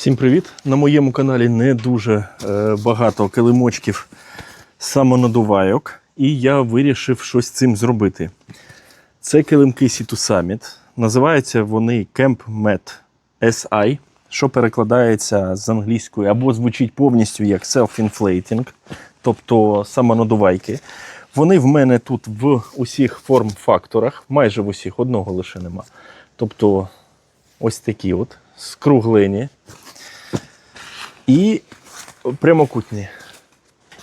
Всім привіт! На моєму каналі не дуже е, багато килимочків самонадувайок, і я вирішив щось цим зробити. Це килимки Situ Summit. Називаються вони Camp Met SI, що перекладається з англійської або звучить повністю як self-inflating, тобто самонадувайки. Вони в мене тут в усіх форм-факторах, майже в усіх, одного лише нема. Тобто ось такі от скруглені і прямокутні.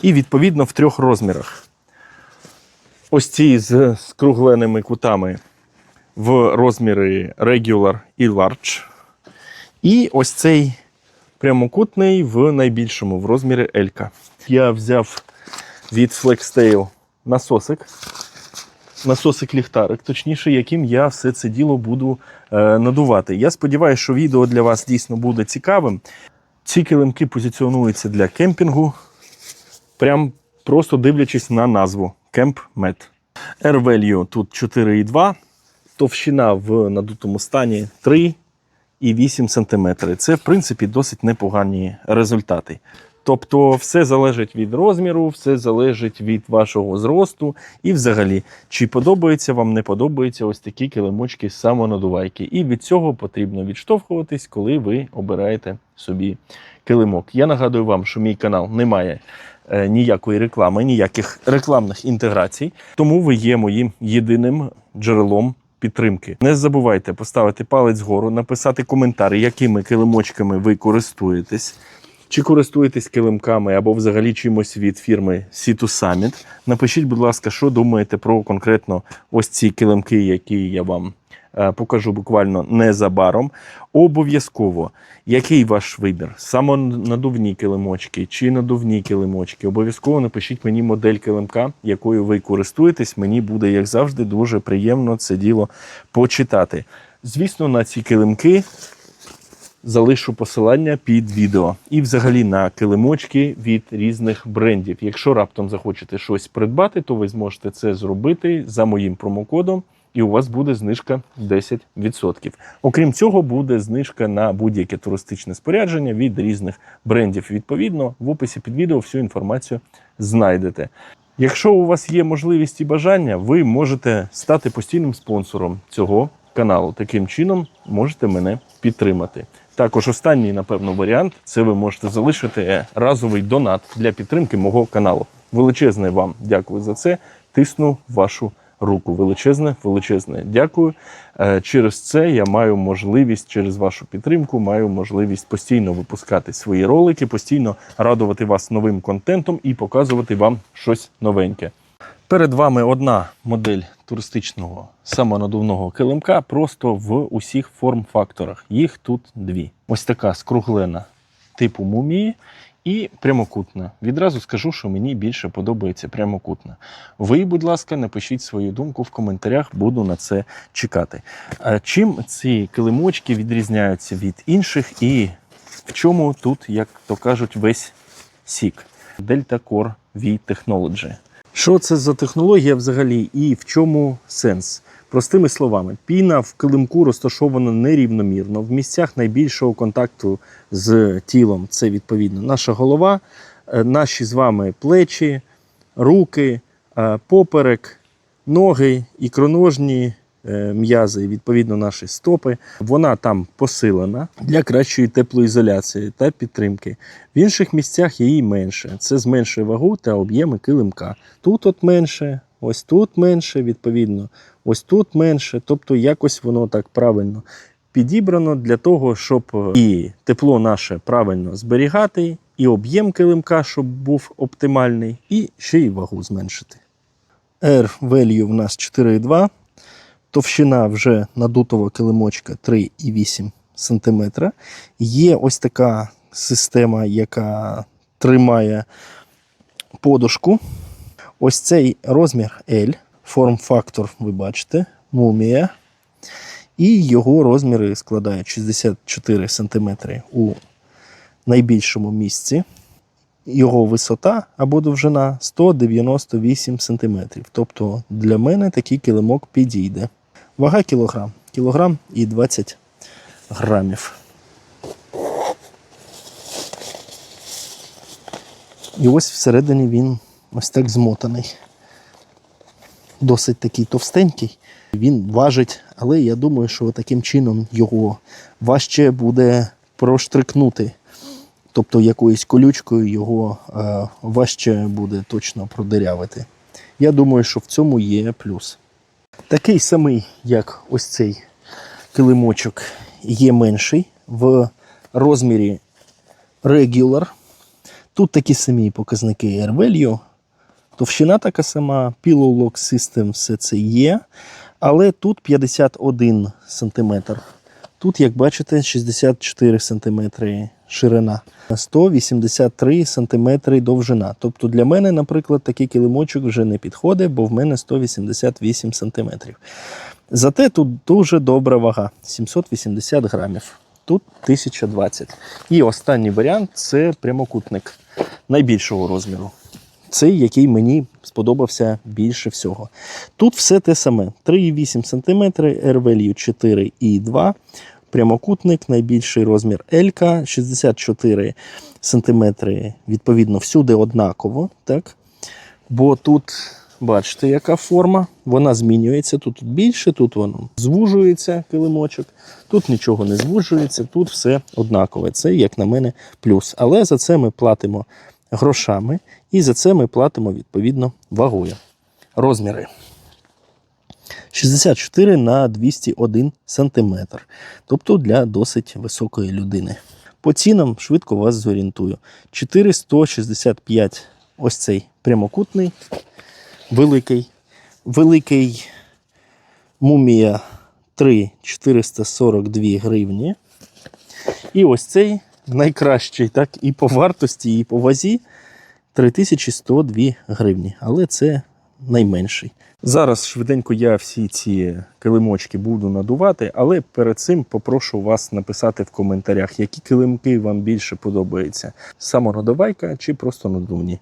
І відповідно в трьох розмірах. Ось ці з скругленими кутами в розміри Regular і Large. І ось цей прямокутний в найбільшому в розмірі L. Я взяв від Flextail насосик. Насосик ліхтарик, точніше, яким я все це діло буду е, надувати. Я сподіваюся, що відео для вас дійсно буде цікавим. Ці килимки позиціонуються для кемпінгу, прям просто дивлячись на назву Med. Air Value тут 4,2, товщина в надутому стані 3,8 см. Це, в принципі, досить непогані результати. Тобто, все залежить від розміру, все залежить від вашого зросту. І взагалі, чи подобається вам, не подобаються ось такі килимочки самонадувайки. І від цього потрібно відштовхуватись, коли ви обираєте собі килимок. Я нагадую вам, що мій канал не має е, ніякої реклами, ніяких рекламних інтеграцій, тому ви є моїм єдиним джерелом. Підтримки. Не забувайте поставити палець вгору, написати коментар, якими килимочками ви користуєтесь. Чи користуєтесь килимками або взагалі чимось від фірми Situ Summit. Напишіть, будь ласка, що думаєте про конкретно ось ці килимки, які я вам е, покажу буквально незабаром. Обов'язково, який ваш вибір? Самонадувні килимочки чи надувні килимочки? Обов'язково напишіть мені модель килимка, якою ви користуєтесь. Мені буде, як завжди, дуже приємно це діло почитати. Звісно, на ці килимки залишу посилання під відео. І взагалі на килимочки від різних брендів. Якщо раптом захочете щось придбати, то ви зможете це зробити за моїм промокодом. І у вас буде знижка 10%. Окрім цього, буде знижка на будь-яке туристичне спорядження від різних брендів. Відповідно, в описі під відео всю інформацію знайдете. Якщо у вас є можливість і бажання, ви можете стати постійним спонсором цього каналу. Таким чином можете мене підтримати. Також останній, напевно, варіант це ви можете залишити разовий донат для підтримки мого каналу. Величезне вам дякую за це. Тисну вашу руку. Величезне, величезне дякую. Е, Через це я маю можливість, через вашу підтримку, маю можливість постійно випускати свої ролики, постійно радувати вас новим контентом і показувати вам щось новеньке. Перед вами одна модель туристичного самонадувного килимка просто в усіх форм-факторах. Їх тут дві. Ось така скруглена типу мумії і прямокутна. Відразу скажу, що мені більше подобається прямокутна. Ви, будь ласка, напишіть свою думку в коментарях, буду на це чекати. Чим ці килимочки відрізняються від інших і в чому тут, як то кажуть, весь сік? Delta Core V Technology. Що це за технологія взагалі і в чому сенс? Простими словами, піна в килимку розташована нерівномірно. В місцях найбільшого контакту з тілом це відповідно наша голова, е, наші з вами плечі, руки, е, поперек, ноги, ікроножні е, м'язи, відповідно наші стопи. Вона там посилена для кращої теплоізоляції та підтримки. В інших місцях її менше. Це зменшує вагу та об'єми килимка. Тут от менше, ось тут менше, відповідно, ось тут менше. Тобто якось воно так правильно підібрано для того, щоб і тепло наше правильно зберігати, і об'єм килимка, щоб був оптимальний, і ще й вагу зменшити. R value в нас 4,2. Товщина вже надутого килимочка 3,8 см. Є ось така система, яка тримає подушку. Ось цей розмір L, форм-фактор, ви бачите, мумія. І його розміри складають 64 см у найбільшому місці. Його висота або довжина 198 см. Тобто для мене такий килимок підійде. Вага кілограм. Кілограм і 20 грамів. І ось всередині він ось так змотаний. Досить такий товстенький. Він важить, але я думаю, що таким чином його важче буде проштрикнути. Тобто якоюсь колючкою його е, важче буде точно продирявити. Я думаю, що в цьому є плюс. Такий самий, як ось цей килимочок, є менший в розмірі Regular. Тут такі самі показники Air Value. Товщина така сама, Pillow Lock System, все це є. Але тут 51 см. Тут, як бачите, 64 см ширина, 183 см довжина. Тобто для мене, наприклад, такий килимочок вже не підходить, бо в мене 188 см. Зате тут дуже добра вага 780 грамів. Тут 1020. І останній варіант це прямокутник найбільшого розміру. Цей, який мені сподобався більше всього. Тут все те саме: 3,8 см, R-value 4,2 Прямокутник, найбільший розмір L, 64 см, відповідно, всюди однаково. Так? Бо тут, бачите, яка форма, вона змінюється. Тут більше, тут воно звужується килимочок, тут нічого не звужується, тут все однакове. Це, як на мене, плюс. Але за це ми платимо грошами, і за це ми платимо відповідно вагою. Розміри. 64 на 201 см, тобто для досить високої людини. По цінам швидко вас зорієнтую. 465 ось цей прямокутний, великий, великий мумія 3 442 гривні. І ось цей найкращий, так і по вартості, і по вазі 3102 гривні. Але це найменший. Зараз швиденько я всі ці килимочки буду надувати, але перед цим попрошу вас написати в коментарях, які килимки вам більше подобаються: самонадувайка чи просто надувні.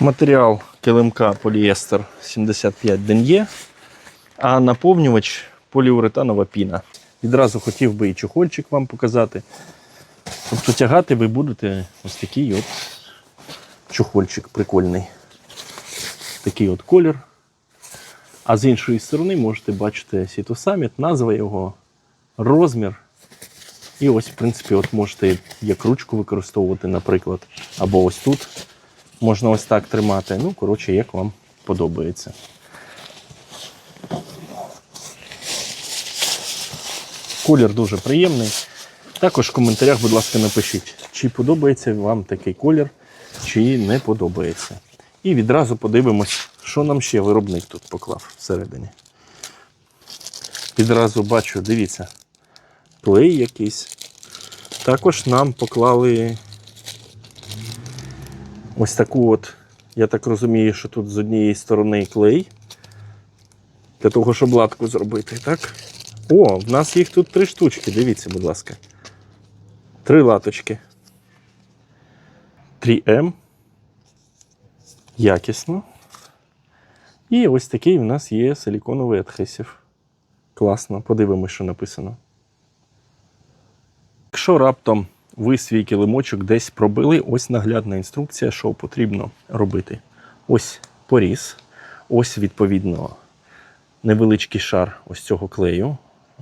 Матеріал килимка поліестер 75 ден'є, а наповнювач поліуретанова піна. Відразу хотів би і чохольчик вам показати. Тобто тягати ви будете ось такий от чохольчик прикольний. Такий от колір. А з іншої сторони можете бачити Сіто Summit, назва його, розмір. І ось, в принципі, от можете як ручку використовувати, наприклад. Або ось тут можна ось так тримати. Ну, коротше, як вам подобається. Колір дуже приємний. Також в коментарях, будь ласка, напишіть, чи подобається вам такий колір, чи не подобається. І відразу подивимось, що нам ще виробник тут поклав всередині. Відразу бачу, дивіться, клей якийсь. Також нам поклали ось таку от, я так розумію, що тут з однієї сторони клей. Для того, щоб латку зробити, так? О, в нас їх тут три штучки, дивіться, будь ласка. Три латочки. 3М. Якісно. І ось такий у нас є силіконовий адхесів. Класно, подивимось, що написано. Якщо раптом ви свій килимочок десь пробили, ось наглядна інструкція, що потрібно робити. Ось поріз, ось відповідно невеличкий шар ось цього клею.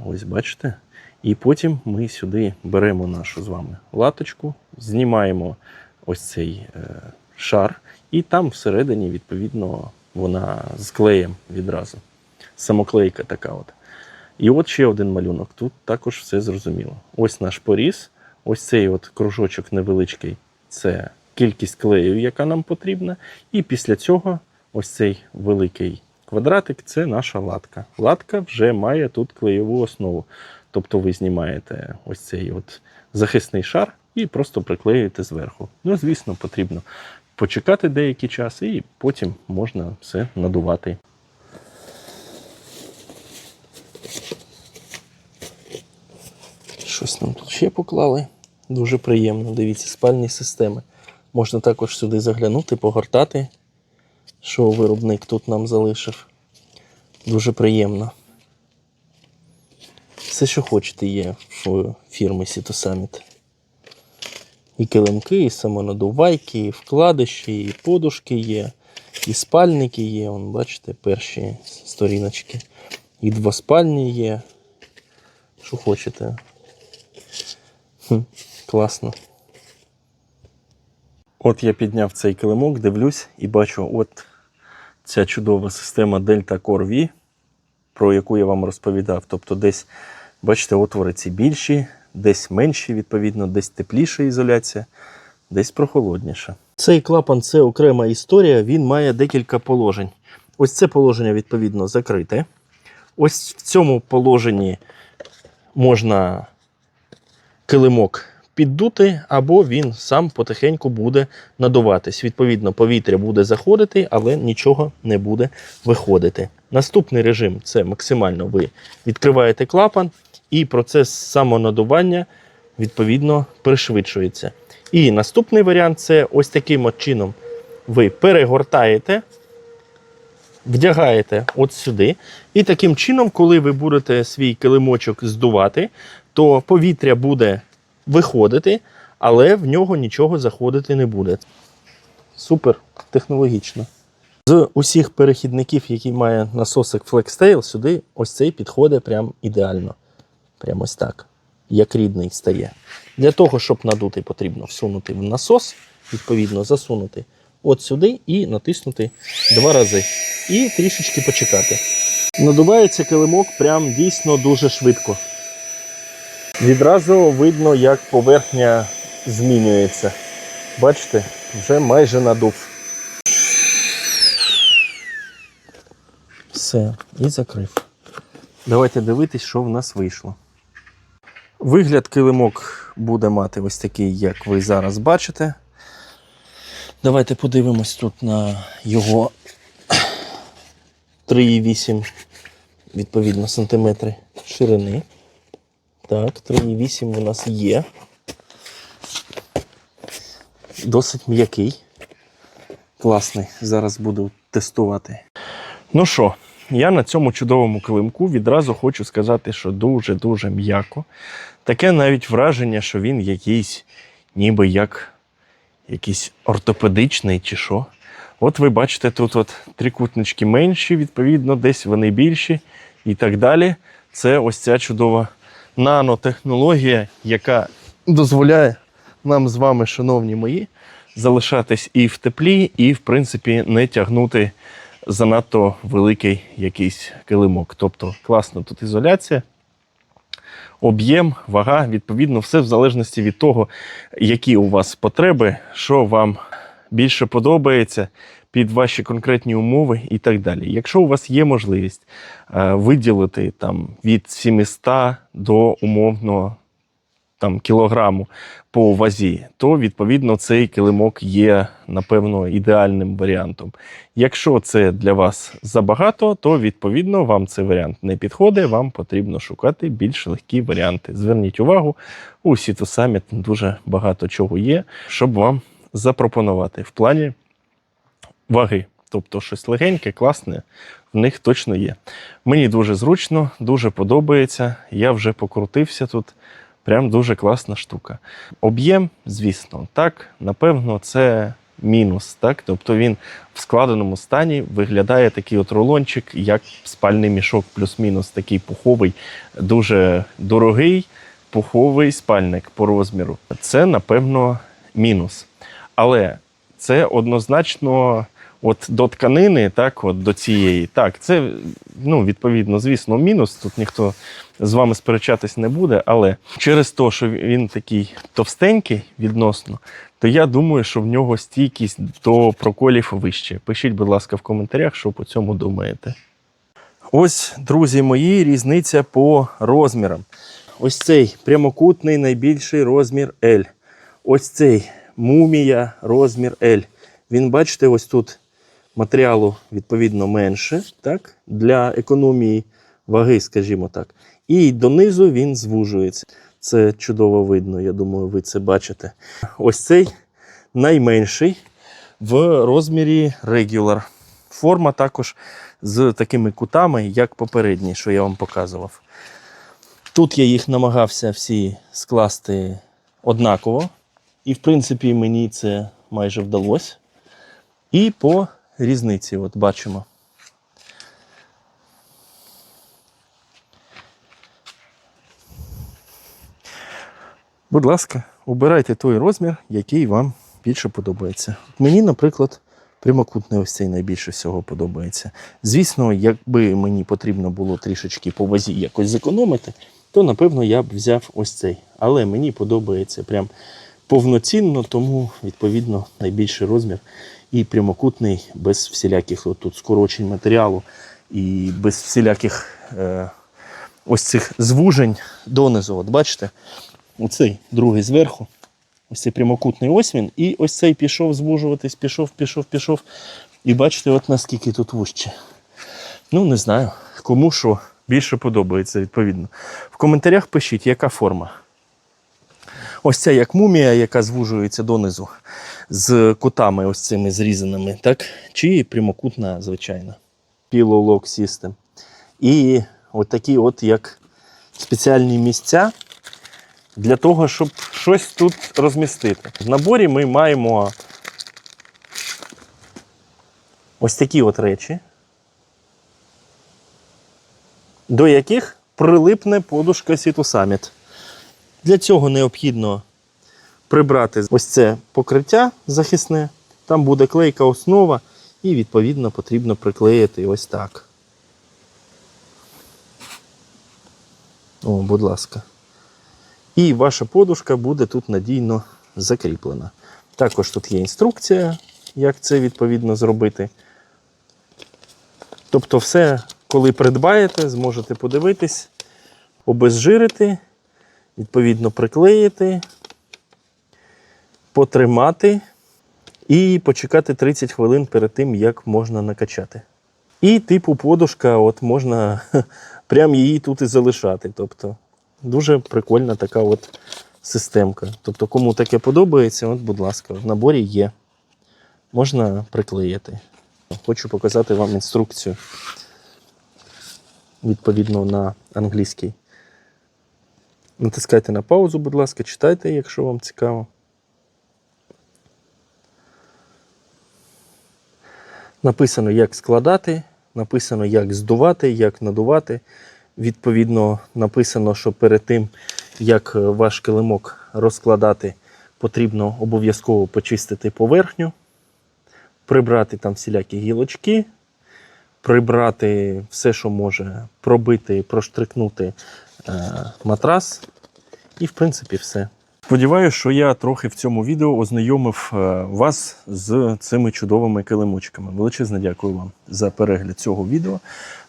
Ось бачите. І потім ми сюди беремо нашу з вами латочку, знімаємо ось цей е, шар, і там всередині, відповідно, вона з клеєм відразу. Самоклейка така от. І от ще один малюнок. Тут також все зрозуміло. Ось наш поріз, ось цей от кружочок невеличкий це кількість клею, яка нам потрібна. І після цього ось цей великий квадратик це наша латка. Латка вже має тут клеєву основу. Тобто ви знімаєте ось цей от захисний шар і просто приклеюєте зверху. Ну, звісно, потрібно почекати деякий час, і потім можна все надувати. Щось нам тут ще поклали. Дуже приємно. Дивіться, спальні системи. Можна також сюди заглянути, погортати, що виробник тут нам залишив. Дуже приємно. Все, що хочете, є в фірми Сіто Summit. І килимки, і самонадувайки, і вкладиші, і подушки є, і спальники є. Вон, бачите, перші сторіночки. І двоспальні є. Що хочете. Хм, класно. От я підняв цей килимок, дивлюсь і бачу, от ця чудова система Delta Core V, про яку я вам розповідав. Тобто десь, бачите, отвори ці більші, десь менші, відповідно, десь тепліша ізоляція, десь прохолодніша. Цей клапан це окрема історія, він має декілька положень. Ось це положення, відповідно, закрите. Ось в цьому положенні можна килимок піддути, або він сам потихеньку буде надуватись. Відповідно, повітря буде заходити, але нічого не буде виходити. Наступний режим це максимально ви відкриваєте клапан, і процес самонадування відповідно пришвидшується. І наступний варіант це ось таким от чином ви перегортаєте, вдягаєте от сюди. І таким чином, коли ви будете свій килимочок здувати, то повітря буде виходити, але в нього нічого заходити не буде. Супер технологічно. З усіх перехідників, які має насосик FlexTail, сюди ось цей підходить прям ідеально. Прямо ось так. Як рідний стає. Для того, щоб надути, потрібно всунути в насос, відповідно, засунути от сюди і натиснути два рази. І трішечки почекати. Надувається килимок прям дійсно дуже швидко. Відразу видно, як поверхня змінюється. Бачите, вже майже надув. Все, і закрив. Давайте дивитись, що в нас вийшло. Вигляд килимок буде мати ось такий, як ви зараз бачите. Давайте подивимось тут на його 3,8 відповідно сантиметри ширини. Так, 3,8 у нас є. Досить м'який. Класний. Зараз буду тестувати. Ну що, я на цьому чудовому килимку відразу хочу сказати, що дуже-дуже м'яко. Таке навіть враження, що він якийсь, ніби як якийсь ортопедичний чи що. От ви бачите, тут от трикутнички менші, відповідно, десь вони більші і так далі. Це ось ця чудова нанотехнологія, яка дозволяє нам з вами, шановні мої, залишатись і в теплі, і, в принципі, не тягнути занадто великий якийсь килимок. Тобто класно тут ізоляція, об'єм, вага, відповідно, все в залежності від того, які у вас потреби, що вам більше подобається під ваші конкретні умови і так далі. Якщо у вас є можливість е, виділити там від 700 до умовно там кілограму по вазі, то відповідно цей килимок є напевно ідеальним варіантом. Якщо це для вас забагато, то відповідно вам цей варіант не підходить. Вам потрібно шукати більш легкі варіанти. Зверніть увагу, у Situ Summit дуже багато чого є, щоб вам запропонувати в плані ваги. Тобто щось легеньке, класне, в них точно є. Мені дуже зручно, дуже подобається. Я вже покрутився тут. Прям дуже класна штука. Об'єм, звісно, так, напевно, це мінус. Так? Тобто він в складеному стані виглядає такий от рулончик, як спальний мішок, плюс-мінус такий пуховий, дуже дорогий пуховий спальник по розміру. Це, напевно, мінус. Але це однозначно. От до тканини, так, от до цієї, так, це ну, відповідно, звісно, мінус. Тут ніхто з вами сперечатись не буде, але через те, що він такий товстенький відносно, то я думаю, що в нього стійкість до проколів вище. Пишіть, будь ласка, в коментарях, що по цьому думаєте. Ось, друзі мої, різниця по розмірам. Ось цей прямокутний найбільший розмір L. Ось цей мумія розмір L. Він, бачите, ось тут матеріалу відповідно менше, так? для економії ваги, скажімо так. І донизу він звужується. Це чудово видно, я думаю, ви це бачите. Ось цей найменший в розмірі Regular. Форма також з такими кутами, як попередній, що я вам показував. Тут я їх намагався всі скласти однаково. І, в принципі, мені це майже вдалося. І по різниці, от бачимо. Будь ласка, обирайте той розмір, який вам більше подобається. Мені, наприклад, прямокутний ось цей найбільше всього подобається. Звісно, якби мені потрібно було трішечки по вазі якось зекономити, то напевно я б взяв ось цей. Але мені подобається прям повноцінно, тому відповідно найбільший розмір і прямокутний без всіляких тут скорочень матеріалу і без всіляких е, ось цих звужень донизу. От бачите, оцей другий зверху. Ось цей прямокутний ось він, і ось цей пішов звужуватись, пішов, пішов, пішов. І бачите, от наскільки тут вужче. Ну, не знаю, кому що більше подобається, відповідно. В коментарях пишіть, яка форма. Ось ця як мумія, яка звужується донизу з кутами ось цими зрізаними, так? Чи прямокутна, звичайна. Lock System. І от такі от як спеціальні місця для того, щоб щось тут розмістити. В наборі ми маємо ось такі от речі, до яких прилипне подушка Situ Summit. Для цього необхідно прибрати ось це покриття захисне, там буде клейка основа, і відповідно потрібно приклеїти ось так. О, будь ласка. І ваша подушка буде тут надійно закріплена. Також тут є інструкція, як це відповідно зробити. Тобто, все, коли придбаєте, зможете подивитись, обезжирити, відповідно приклеїти, потримати і почекати 30 хвилин перед тим, як можна накачати. І типу подушка, от можна прям її тут і залишати. Тобто, дуже прикольна така от системка. Тобто, кому таке подобається, от, будь ласка, в наборі є. Можна приклеїти. Хочу показати вам інструкцію відповідно на англійський. Натискайте на паузу, будь ласка, читайте, якщо вам цікаво. Написано, як складати, написано, як здувати, як надувати. Відповідно, написано, що перед тим, як е, ваш килимок розкладати, потрібно обов'язково почистити поверхню, прибрати там всілякі гілочки, прибрати все, що може пробити, проштрикнути матрас. І, в принципі, все. Сподіваюся, що я трохи в цьому відео ознайомив е, вас з цими чудовими килимочками. Величезне дякую вам за перегляд цього відео.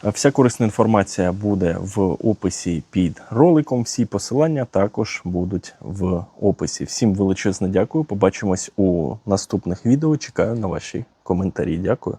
Е, Вся корисна інформація буде в описі під роликом. Всі посилання також будуть в описі. Всім величезне дякую. Побачимось у наступних відео. Чекаю на ваші коментарі. Дякую.